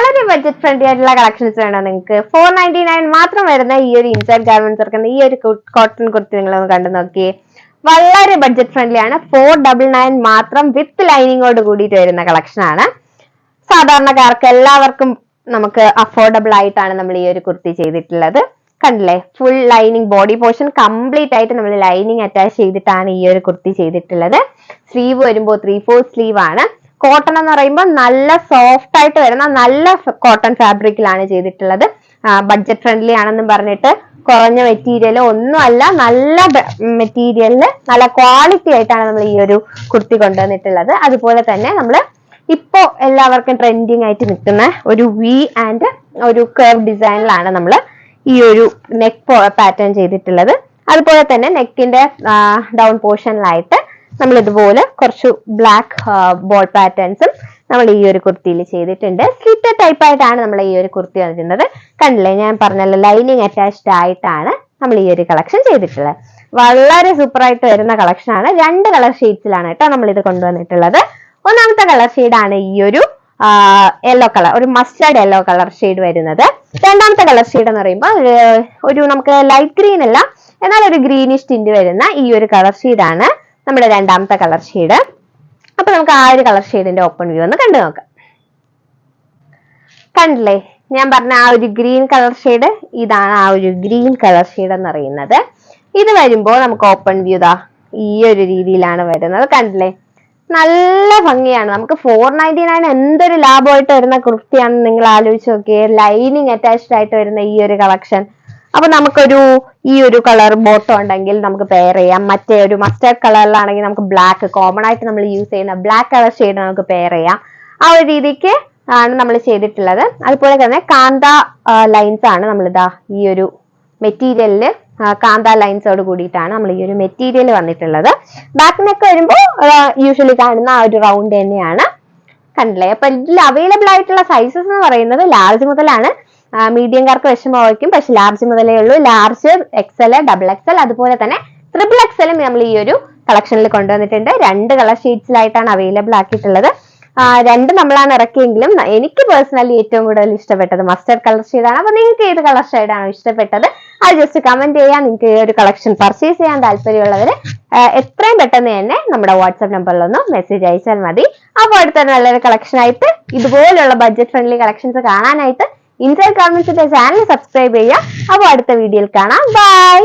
വളരെ budget friendly ആയിട്ടുള്ള collections വേണം നിങ്ങൾക്ക്. ഫോർ നയന്റി നയൻ മാത്രം വരുന്ന ഈ ഒരു ഇൻസൈഡ് ഗാർമെന്റ്സ് ഇറക്കുന്ന ഈ ഒരു കോട്ടൺ കുർത്തി നിങ്ങളൊന്ന് കണ്ടു നോക്കിയേ. വളരെ ബഡ്ജറ്റ് ഫ്രണ്ട്ലി ആണ്. ഫോർ ഡബിൾ നയൻ മാത്രം വിത്ത് ലൈനിങ്ങോട് കൂടിയിട്ട് വരുന്ന കളക്ഷൻ ആണ്. സാധാരണക്കാർക്ക് എല്ലാവർക്കും നമുക്ക് അഫോർഡബിൾ ആയിട്ടാണ് നമ്മൾ ഈ ഒരു കുർത്തി ചെയ്തിട്ടുള്ളത്. കണ്ടില്ലേ? Full lining body portion complete ആയിട്ട് നമ്മൾ ലൈനിങ് അറ്റാച്ച് ചെയ്തിട്ടാണ് ഈ ഒരു കുർത്തി ചെയ്തിട്ടുള്ളത്. സ്ലീവ് വരുമ്പോൾ ത്രീ ഫോർ സ്ലീവ് ആണ്. കോട്ടൺ എന്ന് പറയുമ്പോൾ നല്ല സോഫ്റ്റ് ആയിട്ട് വരുന്ന നല്ല കോട്ടൺ ഫാബ്രിക്കിലാണ് ചെയ്തിട്ടുള്ളത്. ബഡ്ജറ്റ് ഫ്രണ്ട്ലി ആണെന്നും പറഞ്ഞിട്ട് കുറഞ്ഞ മെറ്റീരിയൽ ഒന്നുമല്ല നല്ല മെറ്റീരിയലിന് നല്ല ക്വാളിറ്റി ആയിട്ടാണ് നമ്മൾ ഈ ഒരു കുർത്തി കൊണ്ടുവന്നിട്ടുള്ളത്. അതുപോലെ തന്നെ നമ്മൾ ഇപ്പോ എല്ലാവർക്കും ട്രെൻഡിങ് ആയിട്ട് നിൽക്കുന്ന ഒരു വി ആൻഡ് ഒരു കർവ് ഡിസൈനിലാണ് നമ്മൾ ഈ ഒരു നെക്ക് പാറ്റേൺ ചെയ്തിട്ടുള്ളത്. അതുപോലെ തന്നെ നെക്കിന്റെ ഡൗൺ പോർഷനിലായിട്ട് നമ്മൾ ഇതുപോലെ കുറച്ച് ബ്ലാക്ക് ബോൾ പാറ്റേൺസും നമ്മൾ ഈ ഒരു കുർത്തിയിൽ ചെയ്തിട്ടുണ്ട്. സ്ലിറ്റർ ടൈപ്പ് ആയിട്ടാണ് നമ്മൾ ഈ ഒരു കുർത്തി വന്നിരുന്നത്. കണ്ടില്ലേ? ഞാൻ പറഞ്ഞല്ല ലൈനിങ് അറ്റാച്ച്ഡ് ആയിട്ടാണ് നമ്മൾ ഈ ഒരു കളക്ഷൻ ചെയ്തിട്ടുള്ളത്. വളരെ സൂപ്പർ ആയിട്ട് വരുന്ന കളക്ഷൻ ആണ്. രണ്ട് കളർ ഷെയ്ഡ്സിലാണ് കേട്ടോ നമ്മൾ ഇത് കൊണ്ടുവന്നിട്ടുള്ളത്. ഒന്നാമത്തെ കളർ ആണ് ഈ ഒരു യെല്ലോ കളർ ഒരു മസ്റ്റേർഡ് യെല്ലോ കളർ ഷെയ്ഡ് വരുന്നത്. രണ്ടാമത്തെ കളർ ഷെയ്ഡ് എന്ന് പറയുമ്പോൾ ഒരു- നമുക്ക് ലൈറ്റ് ഗ്രീൻ അല്ല എന്നാൽ ഒരു ഗ്രീനിഷ് ടിന്റ് വരുന്ന ഈ ഒരു കളർ ആണ്. നമ്മുടെ രണ്ടാമത്തെ കളർ ഷെയ്ഡ് അപ്പൊ നമുക്ക് ആ ഒരു കളർ ഷെയ്ഡിന്റെ ഓപ്പൺ വ്യൂ ഒന്ന് കണ്ടു നോക്കാം. കണ്ടില്ലേ? ഞാൻ പറഞ്ഞ ആ ഒരു ഗ്രീൻ കളർ ഷെയ്ഡ് ഇതാണ് ആ ഒരു ഗ്രീൻ കളർ ഷെയ്ഡ് എന്ന് പറയുന്നത്. ഇത് വരുമ്പോൾ നമുക്ക് ഓപ്പൺ വ്യൂ ദാ ഈ ഒരു രീതിയിലാണ് വരുന്നത്. കണ്ടില്ലേ? നല്ല ഭംഗിയാണ്. നമുക്ക് ഫോർ നയന്റി നയൻ എന്തൊരു ലാഭമായിട്ട് വരുന്ന കുർത്തിയാണെന്ന് നിങ്ങൾ ആലോചിച്ച് നോക്കിയേ. ലൈനിങ് അറ്റാച്ച്ഡ് ആയിട്ട് വരുന്ന ഈ ഒരു കളക്ഷൻ അപ്പൊ നമുക്കൊരു ഈ ഒരു കളർ ബോട്ടം ഉണ്ടെങ്കിൽ നമുക്ക് പെയർ ചെയ്യാം. മറ്റേ ഒരു മസ്റ്റേഡ് കളറിലാണെങ്കിൽ നമുക്ക് ബ്ലാക്ക് കോമൺ ആയിട്ട് നമ്മൾ യൂസ് ചെയ്യുന്ന ബ്ലാക്ക് കളർ ഷെയ്ഡ് നമുക്ക് പെയർ ചെയ്യാം. ആ ഒരു രീതിക്ക് ആണ് നമ്മൾ ചെയ്തിട്ടുള്ളത്. അതുപോലെ തന്നെ കാന്ത ലൈൻസ് ആണ് നമ്മൾ നമ്മളിതാ ഈ ഒരു മെറ്റീരിയലിൽ കാന്ത ലൈൻസോട് കൂടിയിട്ടാണ് നമ്മൾ ഈ ഒരു മെറ്റീരിയൽ വന്നിട്ടുള്ളത്. ബാക്ക് നെക്ക് വരുമ്പോൾ യൂഷ്വലി കാണുന്ന ആ ഒരു റൗണ്ട് തന്നെയാണ്. കണ്ടില്ലേ? അപ്പൊ ഇതിൽ അവൈലബിൾ ആയിട്ടുള്ള സൈസസ് എന്ന് പറയുന്നത് ലാർജ് മുതലാണ്. മീഡിയംകാർക്ക് വിഷമമായിരിക്കും. പക്ഷെ ലാർജ് മുതലേ ഉള്ളൂ. ലാർജ് എക്സൽ ഡബിൾ എക്സൽ അതുപോലെ തന്നെ ട്രിപ്പിൾ എക്സലും നമ്മൾ ഈ ഒരു കളക്ഷനിൽ കൊണ്ടുവന്നിട്ടുണ്ട്. രണ്ട് കളർ ഷീറ്റ്സിലായിട്ടാണ് അവൈലബിൾ ആക്കിയിട്ടുള്ളത്. രണ്ട് നമ്മളാണ് ഇറക്കിയെങ്കിലും എനിക്ക് പേഴ്സണലി ഏറ്റവും കൂടുതൽ ഇഷ്ടപ്പെട്ടത് മസ്റ്റർഡ് കളർ ഷെയ്ഡാണ് അപ്പൊ നിങ്ങൾക്ക് ഏത് കളർ ഷെയ്ഡാണോ ഇഷ്ടപ്പെട്ടത് അത് ജസ്റ്റ് കമന്റ് ചെയ്യാം. നിങ്ങൾക്ക് ഈ ഒരു കളക്ഷൻ പർച്ചേസ് ചെയ്യാൻ താല്പര്യമുള്ളവർ എത്രയും പെട്ടെന്ന് തന്നെ നമ്മുടെ വാട്സ്ആപ്പ് നമ്പറിലൊന്ന് മെസ്സേജ് അയച്ചാൽ മതി. അപ്പോൾ അടുത്ത നല്ലൊരു കളക്ഷൻ ആയിട്ട് ഇതുപോലുള്ള ബഡ്ജറ്റ് ഫ്രണ്ട്ലി കളക്ഷൻസ് കാണാനായിട്ട് ഇൻസൈഡ് ഗാർമെന്റ്സിന്റെ ചാനൽ സബ്സ്ക്രൈബ് ചെയ്യുക അപ്പോൾ അടുത്ത വീഡിയോയിൽ കാണാം. ബൈ